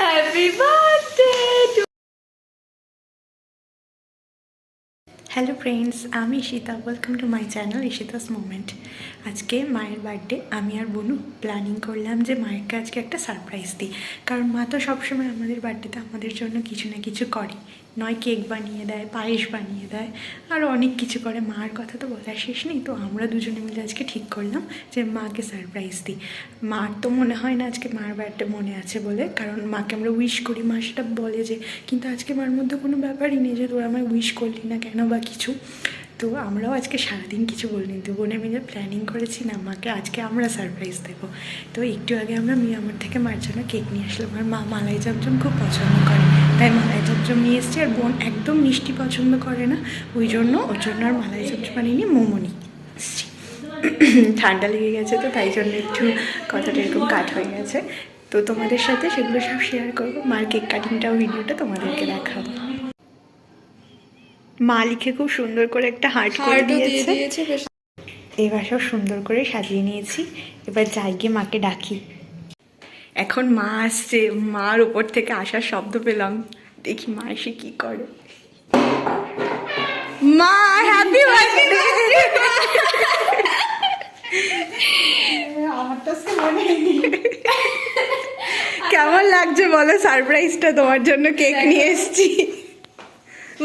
Happy birthday hello friends আমি Ishita. Welcome to my channel Ishita's moment আজকে মায়ের birthday আমি আর বনু প্ল্যানিং করলাম যে মায়েরকে আজকে একটা সারপ্রাইজ দিই। কারণ মা তো সবসময় আমাদের বার্থডেতে আমাদের জন্য কিছু না কিছু করে। নয় কেক বানিয়ে দেয়, পায়েস বানিয়ে দেয়, আর অনেক কিছু করে। মার কথা তো বলার শেষ নেই, তো আমরা দুজনে মিলে আজকে ঠিক করলাম যে মাকে সারপ্রাইজ দিই। মার তো মনে হয় না আজকে মার বার্থডে মনে আছে বলে, কারণ মাকে আমরা উইশ করি। মা সেটা বলে যে, কিন্তু আজকে মার মধ্যে কোনো ব্যাপারই নেই যে তোরা আমায় উইশ করলি না কেন বা কিছু? তো আমরাও আজকে সারাদিন কিছু বলিনি তো বোনে মিলে প্ল্যানিং করেছি না, মাকে আজকে আমরা সারপ্রাইজ দেবো। তো একটু আগে আমরা মিয়ামার থেকে মার জন্য কেক নিয়ে আসলাম, আর মা মালাই চমচম খুব পছন্দ করে। তাই মালাই চমচম নিয়ে এসছি আর বোন একদম মিষ্টি পছন্দ করে না ওই জন্য ওর জন্য আর মালাই চমচম আনিনি মোমো নিয়ে এসছি। ঠান্ডা লেগে গেছে তো তাই জন্য একটু কথাটা এরকম কাট হয়ে গেছে। তো তোমাদের সাথে সেগুলো সব শেয়ার করব মার কেক কাটিংটাও ভিডিওটা তোমাদেরকে দেখাবো। মা লিখে খুব সুন্দর করে একটা হার্ট করে দিয়েছে। দিয়েছে এবার সব সুন্দর করে সাজিয়ে নিয়েছি এবার যাই গিয়ে মাকে ডাকি। এখন মা আসছে মার ওপর থেকে আসার শব্দ পেলাম। দেখি মা এসে কি করে। মা হ্যাপি বার্থডে আমার তো মনে কেমন লাগছে বলো সারপ্রাইজটা তোমার জন্য কেক নিয়ে এসেছি।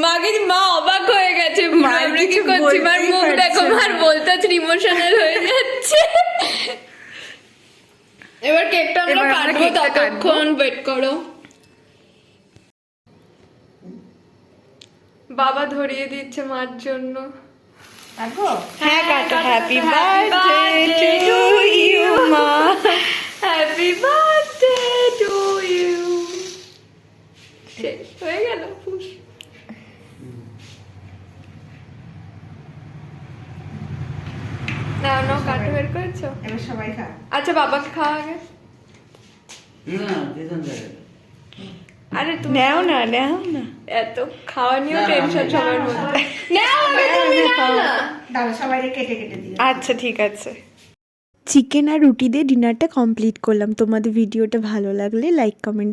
মাকে মা অবাক হয়ে গেছে আমরা কি করছি মার মুখ দেখো মার বলতে ইমোশনাল হয়ে যাচ্ছে। এবার কেকটা আমরা কাটবো। ততক্ষণ ওয়েট করো। বাবা ধরিয়ে দিচ্ছে মার জন্য। হ্যাঁ কাটো হ্যাপি বার্থডে টু ইউ মা হ্যাপি বার্থডে টু ইউ শেষ হয়ে গেল ফুস না না কাটো বের করেছ? এবার সবাই খা। আচ্ছা বাবাকে খাওয়া আগে। না আরে তুমি নেও না নেও না। এত খাওয়া নিয়েও টেনশন সবার মধ্যে। নাও আগে তুমি নাও না। দাও সবাই কেটে কেটে দিও। আচ্ছা ঠিক আছে। চিকেন আর রুটি দিয়ে ডিনারটা কমপ্লিট করলাম। তোমাদের ভিডিওটা ভালো লাগলে লাইক কমেন্ট